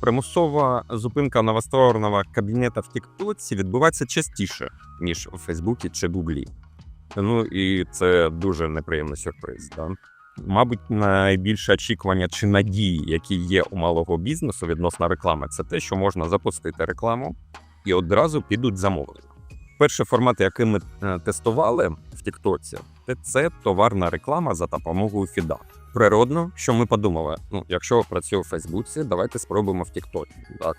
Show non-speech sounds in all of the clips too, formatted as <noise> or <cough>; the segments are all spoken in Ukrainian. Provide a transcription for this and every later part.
Примусова зупинка новоствореного кабінета в Тіктоці відбувається частіше, ніж у Фейсбуці чи Гуглі. Ну і це дуже неприємний сюрприз. Да? Мабуть, найбільше очікування чи надії, які є у малого бізнесу відносно реклами, це те, що можна запустити рекламу і одразу підуть замовлення. Перший формат, який ми е, тестували в Тіктоці, це- товарна реклама за допомогою фіда. Природно, що ми подумали: ну, якщо працює у Фейсбуці, давайте спробуємо в Тіктоці. Так,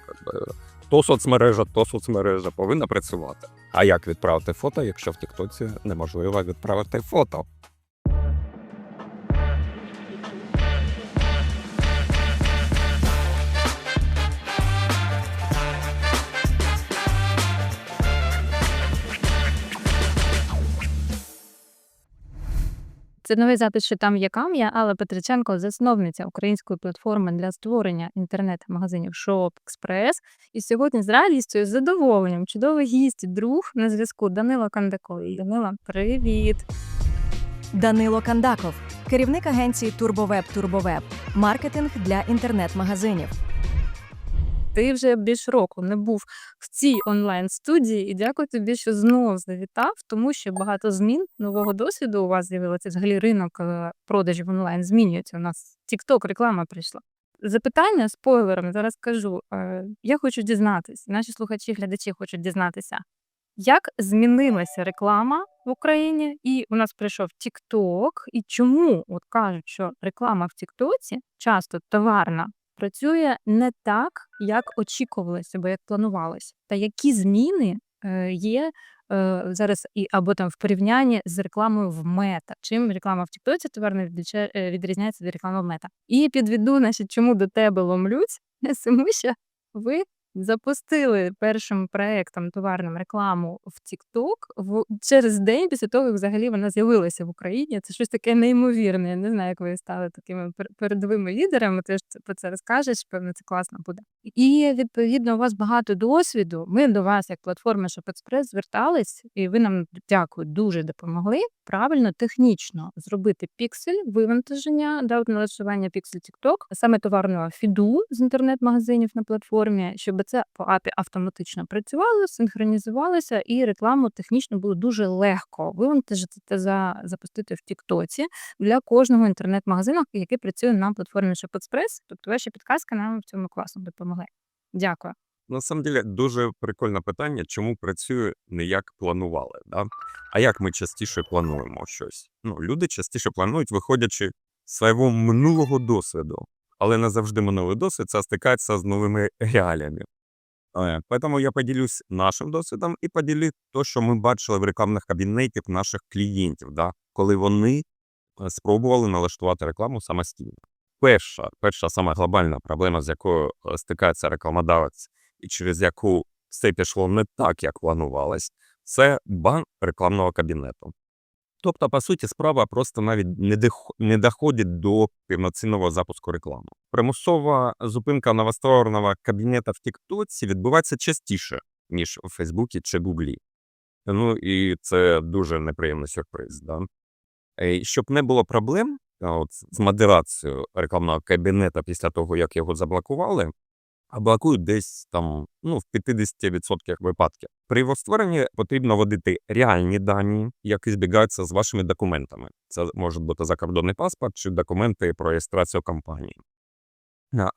то соцмережа, то соцмережа повинна працювати. А як відправити фото, якщо в Тіктоці неможливо відправити фото? Це новий запис, що там є кам'я, Алла Петриченко, засновниця української платформи для створення інтернет-магазинів Shop Express. І сьогодні з радістю з задоволенням чудовий гість, друг на зв'язку Данило Кандаков. Данила, привіт! Данило Кандаков, керівник агенції Турбовеб Турбовеб, маркетинг для інтернет-магазинів. Ти вже більш року не був в цій онлайн-студії, і дякую тобі, що знов завітав, тому що багато змін нового досвіду у вас з'явилося. Взагалі ринок е, продажів онлайн змінюється. У нас TikTok реклама прийшла. Запитання спойлером зараз кажу. Е, Я хочу дізнатися, наші слухачі, глядачі хочуть дізнатися, як змінилася реклама в Україні, і у нас прийшов TikTok, і чому от кажуть, що реклама в TikTok часто товарна працює не так, як очікувалося, або як планувалося. Та які зміни е, є е, зараз і або там в порівнянні з рекламою в мета? Чим реклама в Тіктоці тепер відліча- е, відрізняється від реклами в мета? І підведу, значить, чому до тебе ломлюсь, <laughs> тому що ви запустили першим проектом товарним рекламу в TikTok через день після того, як взагалі вона з'явилася в Україні. Це щось таке неймовірне. Я не знаю, як ви стали такими пер- передовими лідерами. Ти ж про це розкажеш. Певно, це класно буде. І відповідно у вас багато досвіду. Ми до вас, як платформа ShopExpress, звертались, і ви нам дякую, дуже допомогли правильно технічно зробити піксель, вивантаження, да, налаштування піксель TikTok, саме товарного фіду з інтернет-магазинів на платформі, щоб це по API автоматично працювало, синхронізувалося, і рекламу технічно було дуже легко вивантажити та за запустити в Тіктоці для кожного інтернет-магазину, який працює на платформі ShopExpress. Тобто ваші підказки нам в цьому класно допомогли. Дякую. На самом деле дуже прикольне питання, чому працює не як планували. Да? А як ми частіше плануємо щось? Ну, люди частіше планують, виходячи з свого минулого досвіду, але не завжди минулий досвід це стикається з новими реаліями. Е, Тому я поділюсь нашим досвідом і поділю те, що ми бачили в рекламних кабінетах наших клієнтів, да? коли вони е, спробували налаштувати рекламу самостійно. Перша, перша сама глобальна проблема, з якою е, стикається рекламодавець, і через яку все пішло не так, як планувалось, це бан рекламного кабінету. Тобто, по суті, справа просто навіть не, дох- не доходить до повноцінного запуску реклами. Примусова зупинка новоствореного кабінета в Тіктоці відбувається частіше, ніж у Фейсбуці чи Гуглі. Ну і це дуже неприємний сюрприз. Да? Е, і Щоб не було проблем от, з модерацією рекламного кабінету після того, як його заблокували, а блокують десь там ну, в 50% випадків. При його створенні потрібно вводити реальні дані, які збігаються з вашими документами. Це може бути закордонний паспорт чи документи про реєстрацію компанії.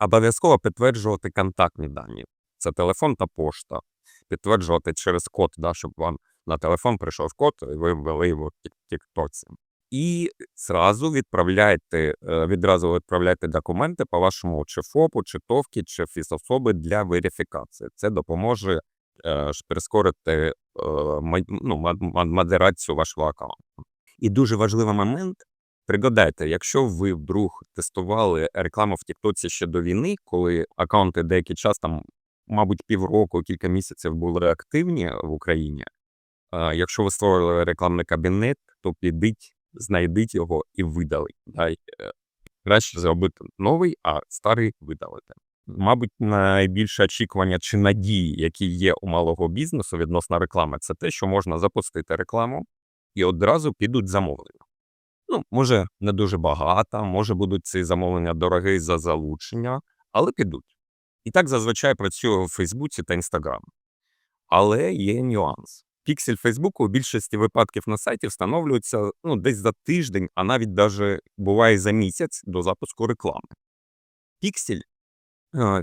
Обов'язково підтверджувати контактні дані. Це телефон та пошта. Підтверджувати через код, да, щоб вам на телефон прийшов код, і ви ввели його в Тіктоці. І зразу відправляйте, е, відразу відправляйте документи по вашому чи ФОПу, чи ТОВКі, чи фізособи для верифікації. Це допоможе е, прискорити е, ну, мод- мод- модерацію вашого аккаунту. І дуже важливий момент. Пригадайте, якщо ви вдруг тестували рекламу в Тіктоці ще до війни, коли аккаунти деякий час, там, мабуть, півроку, кілька місяців були активні в Україні, е, якщо ви створили рекламний кабінет, то підіть, знайдіть його і видаліть. Е, Краще зробити новий, а старий видалити. Мабуть, найбільше очікування чи надії, які є у малого бізнесу відносно реклами, це те, що можна запустити рекламу і одразу підуть замовлення. Ну, може, не дуже багато, може будуть ці замовлення дорогі за залучення, але підуть. І так зазвичай працює в Фейсбуці та Інстаграм. Але є нюанс. Піксель Фейсбуку у більшості випадків на сайті встановлюється ну, десь за тиждень, а навіть даже буває за місяць до запуску реклами. Піксель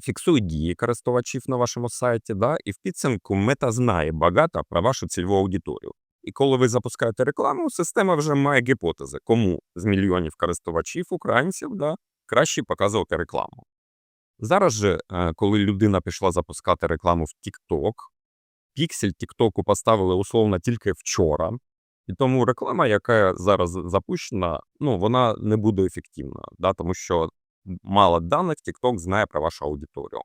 фіксує дії користувачів на вашому сайті, да, і в підсумку мета знає багато про вашу цільову аудиторію. І коли ви запускаєте рекламу, система вже має гіпотези, кому з мільйонів користувачів, українців, да, краще показувати рекламу. Зараз же, е, коли людина пішла запускати рекламу в TikTok, піксель TikTok поставили условно тільки вчора, і тому реклама, яка зараз запущена, ну вона не буде ефективна, да, тому що мало даних TikTok знає про вашу аудиторію.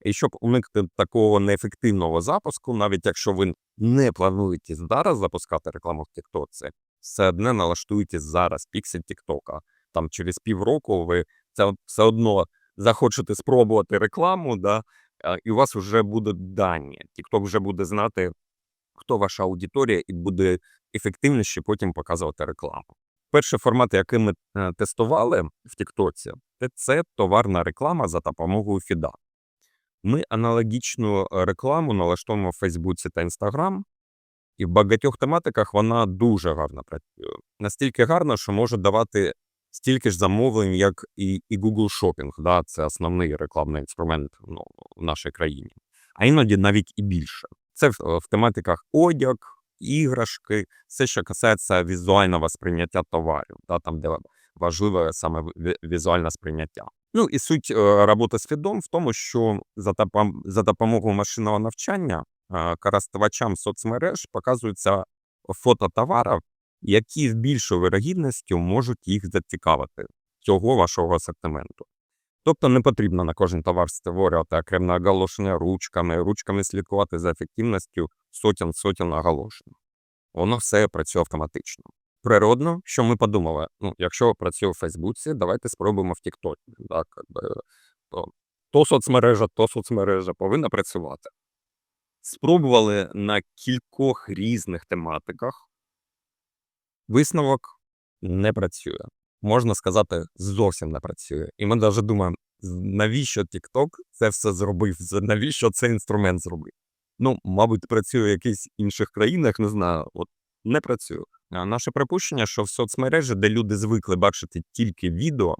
І щоб уникнути такого неефективного запуску, навіть якщо ви не плануєте зараз запускати рекламу в TikTok, все одне налаштуйте зараз піксель TikTok. Там через півроку ви це все одно захочете спробувати рекламу, да, і у вас вже будуть дані. TikTok вже буде знати, хто ваша аудиторія, і буде ефективніше потім показувати рекламу. Перший формат, який ми е, тестували в TikTok, це- товарна реклама за допомогою фіда. Ми аналогічну е, рекламу налаштовуємо в Фейсбуці та Інстаграм, і в багатьох тематиках вона дуже гарно працює. Настільки гарно, що може давати стільки ж замовлень, як і, і Google Shopping. Да? Це основний рекламний інструмент ну, в нашій країні. А іноді навіть і більше. Це в, в тематиках одяг, іграшки, все, що касається візуального сприйняття товарів, да? там, де важливе саме візуальне сприйняття. Ну і суть е, роботи з фідом в тому, що за, допом- за допомогою машинного навчання е, користувачам соцмереж показуються фото товарів, які з більшою вирогідністю можуть їх зацікавити цього вашого асортименту. Тобто не потрібно на кожен товар створювати окреме оголошення ручками, ручками слідкувати за ефективністю сотень сотень оголошень. Воно все працює автоматично. Природно, що ми подумали, ну, якщо працює в Фейсбуці, давайте спробуємо в TikTok. Так, то, то соцмережа, то соцмережа повинна працювати. Спробували на кількох різних тематиках. Висновок не працює. Можна сказати, зовсім не працює. І ми навіть думаємо, навіщо TikTok це все зробив? Навіщо цей інструмент зробив? Ну, мабуть, працює в якихось інших країнах, не знаю. От не працює. А Наше припущення, що в соцмережі, де люди звикли бачити тільки відео,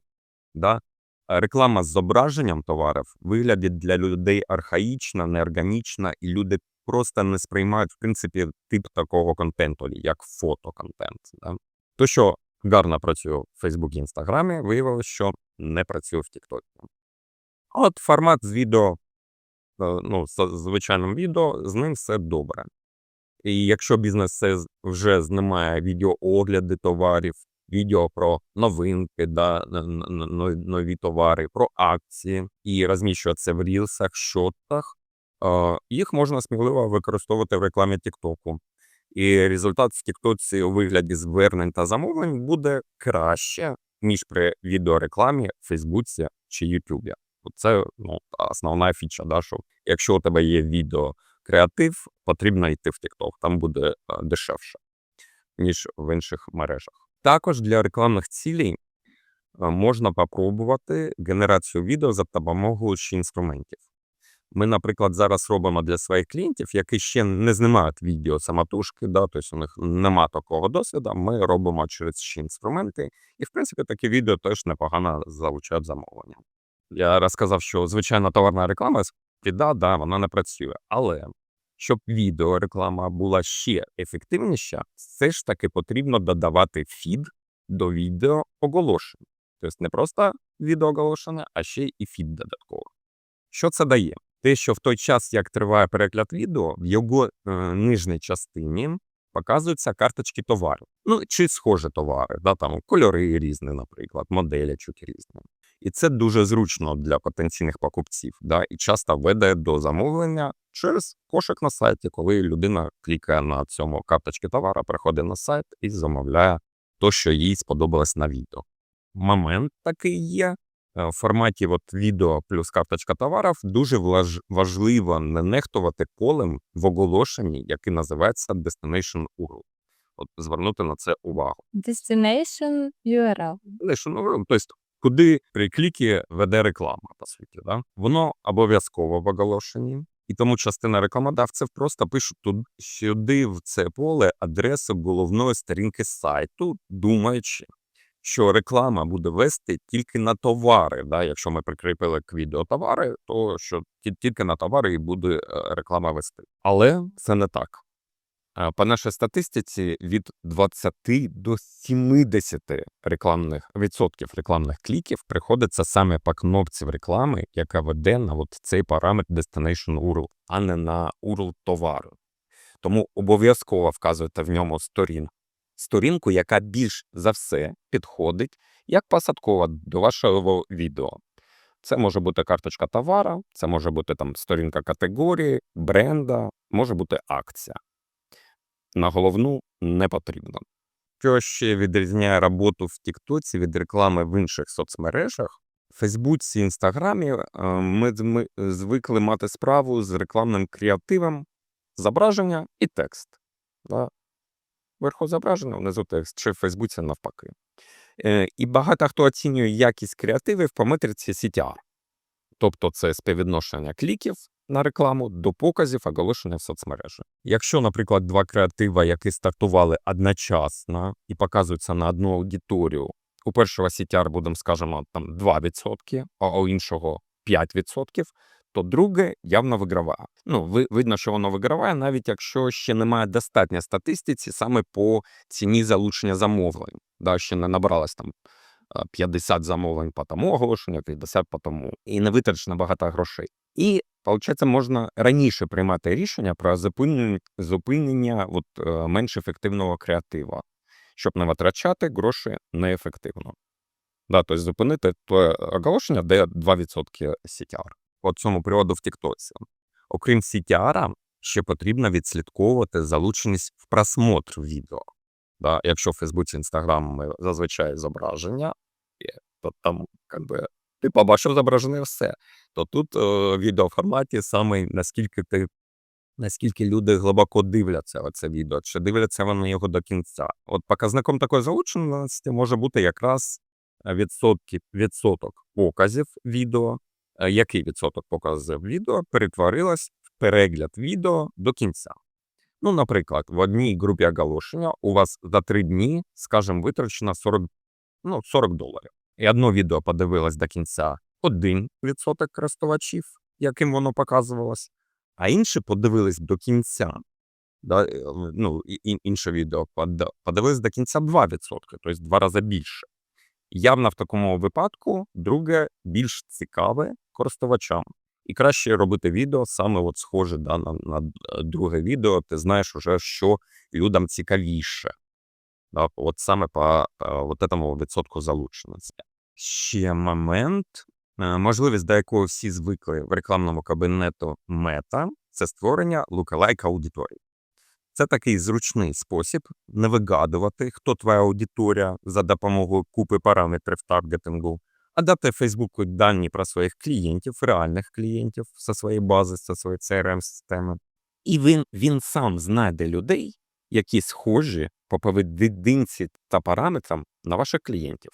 да, реклама з зображенням товарів виглядить для людей архаїчна, неорганічна, і люди просто не сприймають, в принципі, тип такого контенту, як фотоконтент. Да. То, що гарно працює в Фейсбуці і Інстаграмі, виявилося, що не працює в TikTok. От формат з відео, ну, звичайним відео, з ним все добре. І якщо бізнес вже знімає відеоогляди товарів, відео про новинки, да, нові товари, про акції і розміщує це в рілсах, шотах, е, їх можна сміливо використовувати в рекламі TikTok. І результат в TikTok у вигляді звернень та замовлень буде краще, ніж при відеорекламі в Фейсбуці чи Ютубі. Це ну, основна фіча, да, що якщо у тебе є відео креатив, потрібно йти в TikTok, там буде е, дешевше, ніж в інших мережах. Також для рекламних цілей е, можна попробувати генерацію відео за допомогою ще інструментів. Ми, наприклад, зараз робимо для своїх клієнтів, які ще не знімають відео самотужки, да, тобто у них нема такого досвіду. Ми робимо через ще інструменти, і в принципі такі відео теж непогано залучають замовлення. Я розказав, що звичайна товарна реклама піда, да, вона не працює. Але щоб відеореклама була ще ефективніша, все ж таки потрібно додавати фід до відео оголошень. Тобто не просто відеооголошення, а ще і фід додатково. Що це дає? Те, що в той час, як триває перегляд відео, в його е, нижній частині показуються карточки товарів. Ну, чи схожі товари, да, там кольори різні, наприклад, моделячок різні. І це дуже зручно для потенційних покупців, да, і часто веде до замовлення через кошик на сайті, коли людина клікає на цьому карточки товара, приходить на сайт і замовляє то, що їй сподобалось на відео. Момент такий є. Е, В форматі от відео плюс карточка товарів дуже важливо не нехтувати полем в оголошенні, яке називається Destination URL. От звернути на це увагу. Destination URL. Destination URL, тобто куди при клікі веде реклама, по суті. Да? Воно обов'язково в оголошенні, і тому частина рекламодавців просто пишуть туди, сюди в це поле адресу головної сторінки сайту, думаючи, що реклама буде вести тільки на товари. Да? Якщо ми прикріпили к відео товари, то що тільки на товари і буде е, реклама вести. Але це не так. По нашій статистиці від 20 до 70 рекламних відсотків рекламних кліків приходиться саме по кнопці реклами, яка веде на от цей параметр Destination URL, а не на URL товару. Тому обов'язково вказуйте в ньому сторін. Сторінку, яка більш за все підходить як посадкова до вашого відео. Це може бути карточка товара, це може бути там сторінка категорії, бренда, може бути акція. На головну не потрібно. Що ще відрізняє роботу в Тіктоці від реклами в інших соцмережах? В Фейсбуці, Інстаграмі е, ми, звикли мати справу з рекламним креативом, зображення і текст. Да? Вверху зображення, внизу текст, чи в Фейсбуці навпаки. Е, І багато хто оцінює якість креативів по метриці CTR. Тобто це співвідношення кліків на рекламу до показів оголошення в соцмережі. Якщо, наприклад, два креатива, які стартували одночасно і показуються на одну аудиторію, у першого CTR будемо, скажімо, там 2%, а у іншого 5%, то друге явно виграває. Ну, ви, видно, що воно виграває, навіть якщо ще немає достатньо статистиці саме по ціні залучення замовлень. Да, ще не набралось там 50 замовлень по тому оголошенню, 50 по тому, і не витрачено багато грошей. І, виходить, можна раніше приймати рішення про зупинення, зупинення от, е, менш ефективного креатива, щоб не витрачати гроші неефективно. Да, тобто зупинити те оголошення, де 2% CTR. По цьому приводу в Тіктоці. Окрім CTR, ще потрібно відслідковувати залученість в просмотр відео. Да, якщо в Фейсбуці, Інстаграм зазвичай зображення, то там как би, ти побачив зображене все. То тут е, відео в форматі саме наскільки ти наскільки люди глибоко дивляться оце відео, чи дивляться вони його до кінця. От показником такої залученості може бути якраз відсотки, відсоток показів відео, е, який відсоток показів відео перетворилось в перегляд відео до кінця. Ну, наприклад, в одній групі оголошення у вас за три дні, скажімо, витрачено 40, ну, 40 доларів. І одно відео подивилось до кінця 1% користувачів, яким воно показувалось, а інше подивились до кінця. Да, е, ну, інше відео под- подивились до кінця 2%, тобто два рази більше. Явно в такому випадку друге більш цікаве користувачам. І краще робити відео саме от схоже да, на, на е, друге відео. Ти знаєш уже, що людям цікавіше. Да, от саме по е, от этому відсотку залученості. Ще момент, е, можливість, до якої всі звикли в рекламному кабінету мета, це створення lookalike аудиторії. Це такий зручний спосіб не вигадувати, хто твоя аудиторія за допомогою купи параметрів таргетингу, а дати Фейсбуку дані про своїх клієнтів, реальних клієнтів зі своєї бази, зі своєї CRM-системи. І він, він сам знайде людей, які схожі по поведінці та параметрам на ваших клієнтів.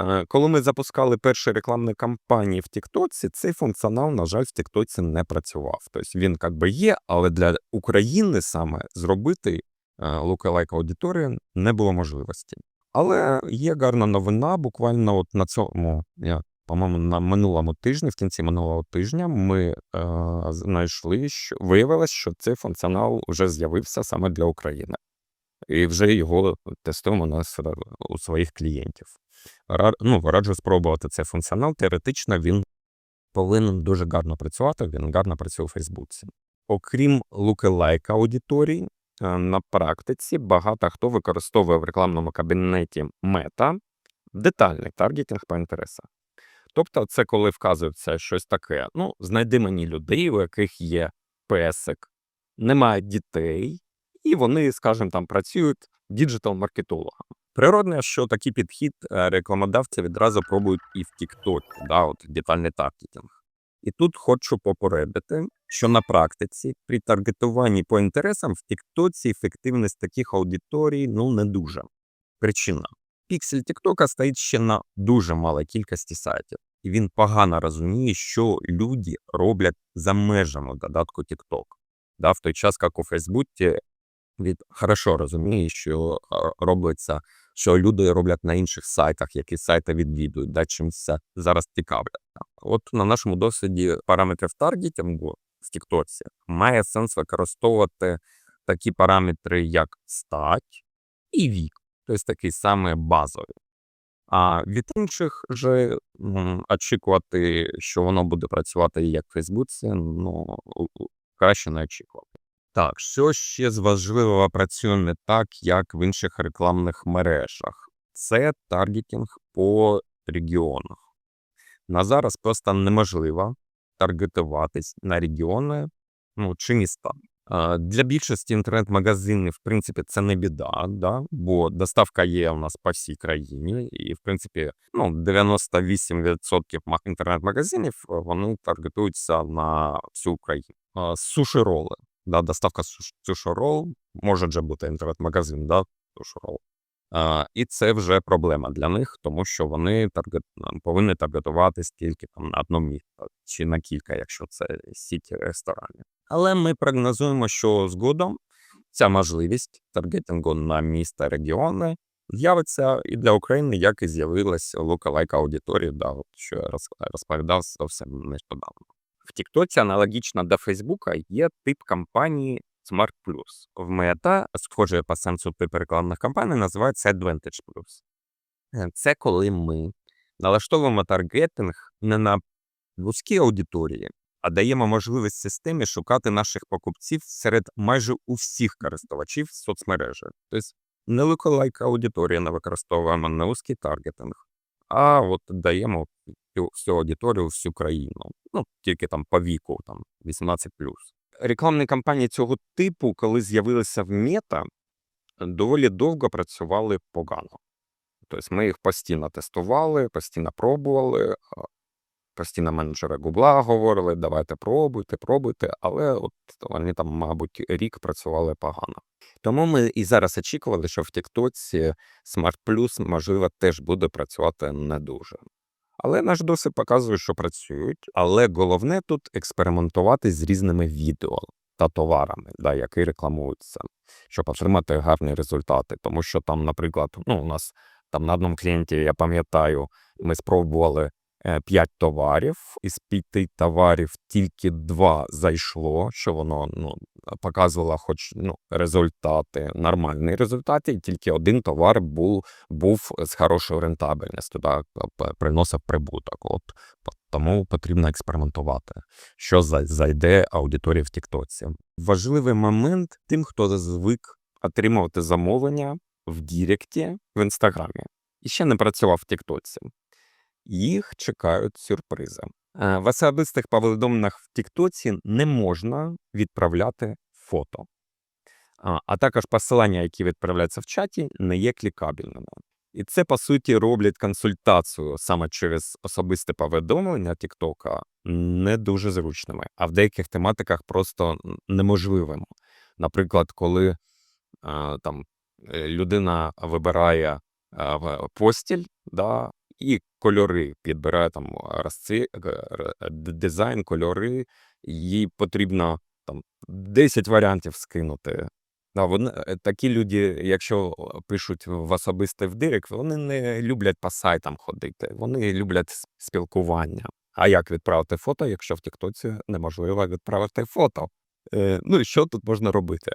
Е, Коли ми запускали перші рекламні кампанії в Тіктоці, цей функціонал, на жаль, в Тіктоці не працював. Тобто він як би є, але для України саме зробити е, lookalike аудиторію не було можливості. Але є гарна новина. Буквально от на цьому, я, по-моєму, на минулому тижні, в кінці минулого тижня, ми е, знайшли, що виявилось, що цей функціонал вже з'явився саме для України. І вже його тестуємо на у своїх клієнтів. Ра- ну, раджу спробувати цей функціонал. Теоретично він повинен дуже гарно працювати. Він гарно працює у Фейсбуці. Окрім lookalike аудиторії, е, на практиці багато хто використовує в рекламному кабінеті мета детальний таргетинг по інтересах. Тобто, це коли вказується щось таке: ну, знайди мені людей, у яких є песик, немає дітей, і вони, скажімо, там працюють діджитал-маркетологом. Природне, що такий підхід е, рекламодавці відразу пробують і в TikTok, да, от детальний таргетинг. І тут хочу попередити, що на практиці при таргетуванні по інтересам в Тіктоці ефективність таких аудиторій ну не дуже. Причина. піксель Тіктока стоїть ще на дуже малій кількості сайтів, і він погано розуміє, що люди роблять за межами додатку TikTok. Да, в той час, як у Фейсбуці, він хорошо розуміє, що робиться, що люди роблять на інших сайтах, які сайти відвідують, да, чимся зараз цікавлять. От на нашому досвіді параметрів таргетингу в Тіктоці має сенс використовувати такі параметри, як стать і вік, тобто такі саме базові. А від інших же очікувати, що воно буде працювати як в Фейсбуці, ну краще не очікувати. Так, що ще з важливого працює не так, як в інших рекламних мережах? Це таргетинг по регіонах. На зараз просто неможливо таргетуватись на регіони ну, чи міста. Для більшості інтернет-магазинів, в принципі, це не біда, да? бо доставка є у нас по всій країні, і, в принципі, ну, 98% інтернет-магазинів е, вони таргетуються на всю Україну. А, Суші-роли. Да? Доставка суш- суші-рол може вже бути інтернет-магазин, да? суші-рол. А, і це вже проблема для них, тому що вони таргет, повинні таргетуватись тільки там на одно місце чи на кілька, якщо це сіть ресторанів. Але ми прогнозуємо, що згодом ця можливість таргетингу на міста регіони з'явиться і для України, як і з'явилась локалайк аудиторії, да, от що я роз- розповідав зовсім нещодавно. В Тіктоці аналогічно до Фейсбука є тип кампанії Smart Plus. В Мета, схоже по сенсу тип рекламних кампаній, називається Advantage Plus. Е, Це коли ми налаштовуємо таргетинг не на вузькій аудиторії, а даємо можливість системі шукати наших покупців серед майже усіх користувачів соцмережі. Тобто не лайк аудиторію не використовуємо, не вузький таргетинг, а от даємо всю, всю аудиторію, всю країну. Ну, тільки там по віку, там 18 Рекламні кампанії цього типу, коли з'явилися в мета, доволі довго працювали погано. Тобто ми їх постійно тестували, постійно пробували, постійно менеджери Гугла говорили, давайте пробуйте, пробуйте, але от вони там, мабуть, рік працювали погано. Тому ми і зараз очікували, що в Тіктоці Smart Plus, можливо, теж буде працювати не дуже. Але наш досвід показує, що працюють. Але головне тут експериментувати з різними відео та товарами, да, які рекламуються, щоб отримати гарні результати. Тому що там, наприклад, ну, у нас там на одному клієнті, я пам'ятаю, ми спробували 5 товарів. Із п'яти товарів тільки два зайшло, що воно ну, показувало хоч ну, результати, нормальні результати, і тільки один товар був, був з хорошою рентабельністю, да, приносив прибуток. От, тому потрібно експериментувати, що зайде аудиторії в Тіктоці. Важливий момент тим, хто звик отримувати замовлення в Діректі в Інстаграмі і ще не працював в Тіктоці. Їх чекають сюрпризи. Е, В особистих повідомленнях в Тіктоці не можна відправляти фото. А, також посилання, які відправляються в чаті, не є клікабельними. І це, по суті, роблять консультацію саме через особисте повідомлення Тіктока не дуже зручними, а в деяких тематиках просто н- неможливими. Наприклад, коли там е, людина вибирає постіль, да, і кольори підбирає там розці... г- дизайн, кольори, їй потрібно там 10 варіантів скинути. Да, вони, е, такі люди, якщо е, пишуть в особистий в директ, вони не люблять по сайтам ходити, вони люблять спілкування. А як відправити фото, якщо в Тіктоці неможливо відправити фото? Е, ну і що тут можна робити?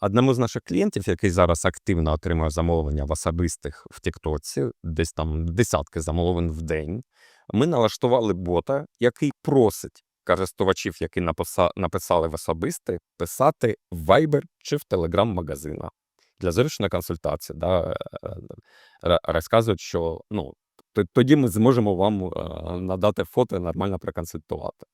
Одному з наших клієнтів, який зараз активно отримує замовлення в особистих в Тіктоці, десь там десятки замовлень в день, ми налаштували бота, який просить користувачів, які написа- написали в особисте, писати в Viber чи в Telegram магазина для зручної консультації. Да, розказують, що ну, тоді ми зможемо вам е, надати фото і нормально проконсультувати.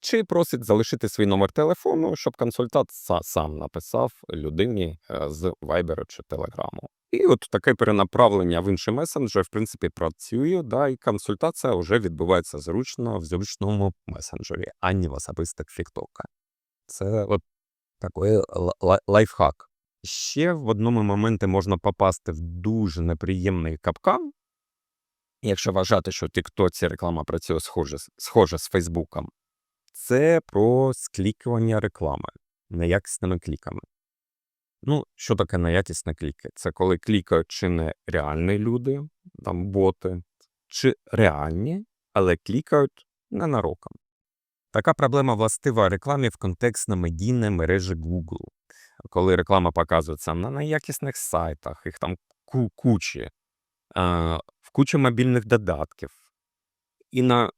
Чи просить залишити свій номер телефону, щоб консультант сам написав людині е, з Viber чи Telegram. І от таке перенаправлення в інший месенджер, в принципі, працює, да, і консультація вже відбувається зручно в зручному месенджері, а не в особистих фіктока. Це от такий ла- ла- лайфхак. ще в одному моменті можна попасти в дуже неприємний капкан. Якщо вважати, що в Тіктоці реклама працює схоже, схоже з Фейсбуком, це про склікування реклами неякісними кліками. Ну, що таке неякісні кліки? Це коли клікають чи не реальні люди, там боти, чи реальні, але клікають ненароком. Така проблема властива рекламі в контекстно-медійній мережі Google, коли реклама показується на неякісних сайтах, їх там кучі, в кучі мобільних додатків. І, на,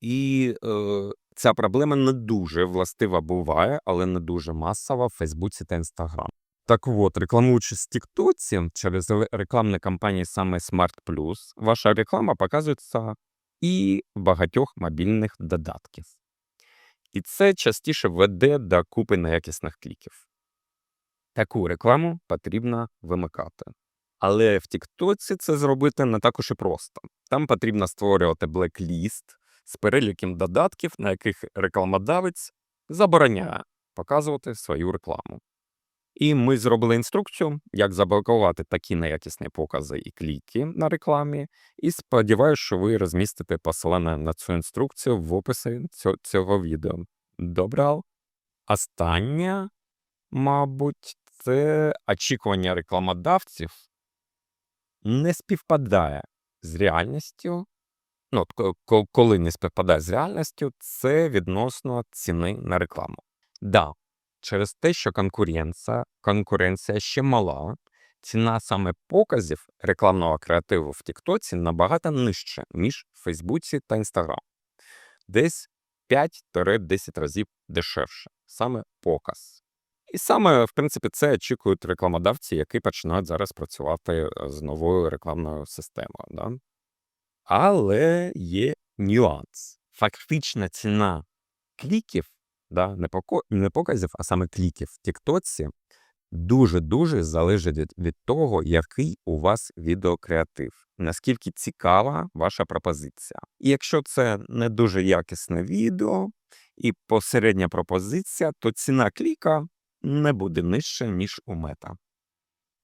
і е, ця проблема не дуже властива буває, але не дуже масова в Фейсбуці та Інстаграм. Так от, рекламуючись Тіктоці через ре- рекламні кампанії саме Smart Plus, ваша реклама показується і багатьох мобільних додатків. І це частіше веде до купи неякісних кліків. Таку рекламу потрібно вимикати. Але в Тіктоці це зробити не так уж і просто. Там потрібно створювати блекліст з переліком додатків, на яких рекламодавець забороняє показувати свою рекламу. І ми зробили інструкцію, як заблокувати такі неякісні покази і кліки на рекламі. І сподіваюся, що ви розмістите посилання на цю інструкцію в описі цього, відео. Добре. Останнє, мабуть, це очікування рекламодавців не співпадає з реальністю. Ну, коли не співпадає з реальністю, це відносно ціни на рекламу. Да, через те, що конкуренція, конкуренція ще мала, ціна саме показів рекламного креативу в Тіктоці набагато нижча, ніж в Фейсбуці та Інстаграм. Десь 5-10 разів дешевше. Саме показ. І саме, в принципі, це очікують рекламодавці, які починають зараз працювати е, з новою рекламною системою. Да? Але є нюанс. Фактична ціна кліків, да, не, поко, не показів, а саме кліків в Тіктоці дуже-дуже залежить від, від того, який у вас відеокреатив, наскільки цікава ваша пропозиція. І якщо це не дуже якісне відео і посередня пропозиція, то ціна кліка не буде нижче, ніж у мета.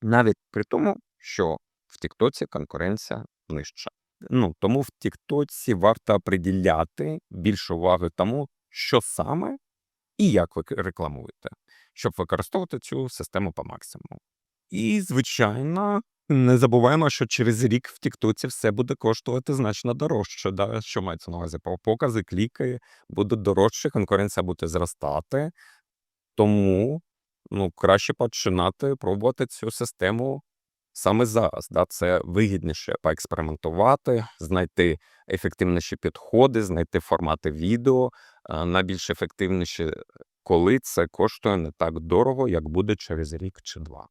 Навіть при тому, що в Тіктоці конкуренція нижча. Ну, тому в Тіктоці варто приділяти більше уваги тому, що саме і як ви рекламуєте, щоб використовувати цю систему по максимуму. І, звичайно, не забуваємо, що через рік в Тіктоці все буде коштувати значно дорожче. Да? Що мається на увазі? Покази, кліки будуть дорожче, конкуренція буде зростати. Тому ну, краще починати пробувати цю систему саме зараз. Да? Це вигідніше поекспериментувати, знайти ефективніші підходи, знайти формати відео, найбільш ефективніші, коли це коштує не так дорого, як буде через рік чи два.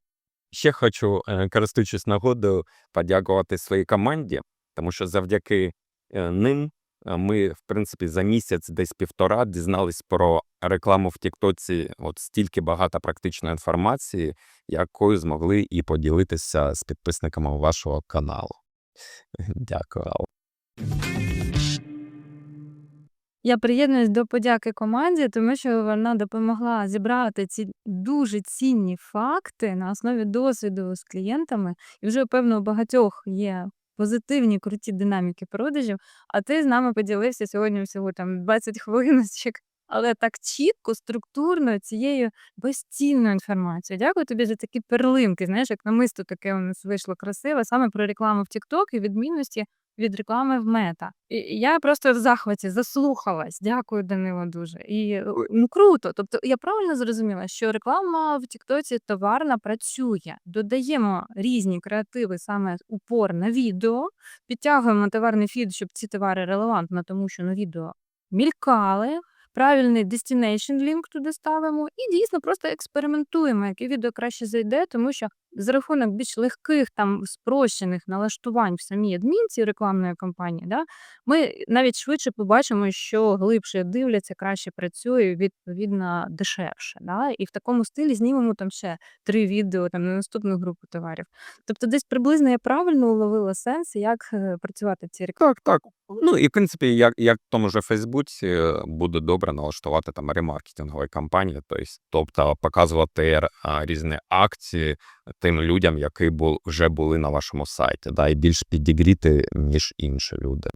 Ще хочу, е, користуючись нагодою, подякувати своїй команді, тому що завдяки е, ним ми, в принципі, за місяць, десь півтора, дізнались про рекламу в Тіктоці от стільки багато практичної інформації, якою змогли і поділитися з підписниками вашого каналу. <laughs> Дякую. Я приєднуюсь до подяки команді, тому що вона допомогла зібрати ці дуже цінні факти на основі досвіду з клієнтами. І вже певно у багатьох є позитивні круті динаміки продажів. А ти з нами поділився сьогодні всього там 20 хвилиночок, але так чітко, структурно цією безцінною інформацією. Дякую тобі за такі перлинки. Знаєш, як намисто таке у нас вийшло красиве, саме про рекламу в TikTok і відмінності від реклами в мета. І я просто в захваті заслухалась. Дякую, Данило, дуже. І е, ну круто. Тобто я правильно зрозуміла, що реклама в Тіктоці товарна працює. Додаємо різні креативи, саме упор на відео, підтягуємо товарний фід, щоб ці товари релевантно, тому що на відео мількали. Правильний destination link туди ставимо і дійсно просто експериментуємо, яке відео краще зайде, тому що за рахунок більш легких там спрощених налаштувань в самій адмінці рекламної кампанії, да, ми навіть швидше побачимо, що глибше дивляться, краще працює, відповідно дешевше. Да? І в такому стилі знімемо там ще три відео там на наступну групу товарів. Тобто, десь приблизно я правильно уловила сенс, як е, працювати в цій рекламі. Так, так. Ну і в принципі, як, як в тому же Фейсбуці е, буде добре налаштувати там ремаркетингові кампанії, тобто, показувати а, різні акції тим людям, які вже були на вашому сайті, да, і більш підігріти, ніж інші люди.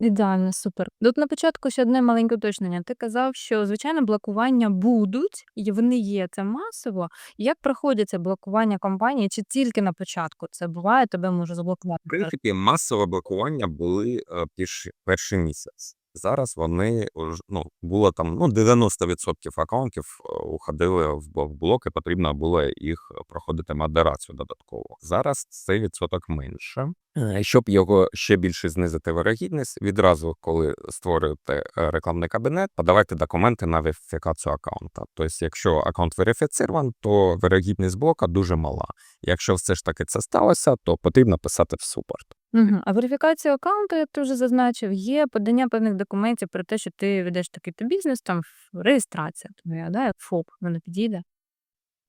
Ідеально, супер. Тут на початку ще одне маленьке уточнення. Ти казав, що звичайно блокування будуть, і вони є це масово. Як проходять це блокування компанії? Чи тільки на початку це буває, тебе може заблокувати? В принципі, масове блокування були е, перший місяць. Зараз вони ну, було там ну, 90% аккаунтів е, уходили в бл- блок, і потрібно було їх проходити модерацію додатково. Зараз цей відсоток менше. Е, Щоб його ще більше знизити вирогідність, відразу, коли створюєте е, рекламний кабінет, подавайте документи на верифікацію аккаунта. Тобто, якщо аккаунт верифіцирован, то вирогідність блока дуже мала. Якщо все ж таки це сталося, то потрібно писати в супорт. Угу. А верифікація аккаунту, як ти вже зазначив, є подання певних документів про те, що ти ведеш такий то бізнес, там ф- реєстрація твоя, да, ФОП, вона підійде.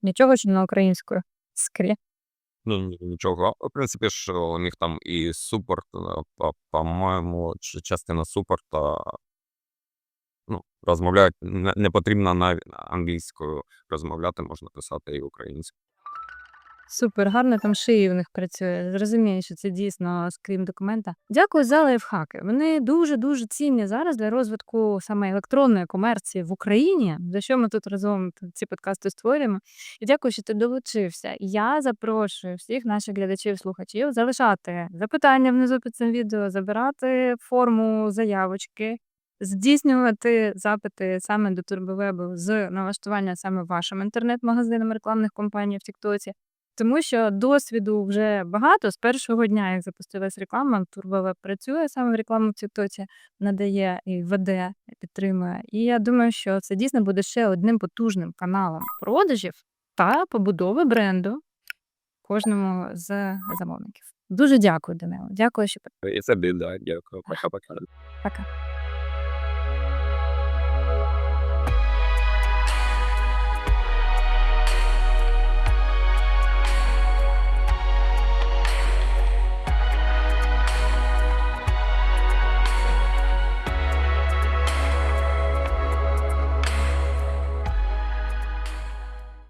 Нічого, що на українською. Скрі. Ну, ні- нічого. В принципі, ж у них там і супорт, е, по- по-моєму, ч- частина супорта ну, розмовляють, не, не потрібно навіть англійською розмовляти, можна писати і українською. Супер, гарно там шиї в них працює. Зрозумію, що це дійсно скрім документа. Дякую за лайфхаки. Вони дуже дуже цінні зараз для розвитку саме електронної комерції в Україні, за що ми тут разом ці подкасти створюємо. І дякую, що ти долучився. Я запрошую всіх наших глядачів, слухачів залишати запитання внизу під цим відео, забирати форму заявочки. Здійснювати запити саме до Турбовебу з налаштування саме вашим інтернет-магазином рекламних компаній в Тіктоці. Тому що досвіду вже багато. З першого дня, як запустилась реклама, Турбовеб працює саме в рекламу в Тіктоці, надає і веде, і підтримує. І я думаю, що це дійсно буде ще одним потужним каналом продажів та побудови бренду кожному з замовників. Дуже дякую, Данило. Дякую, що І це. Дякую. Пока-пока. пока.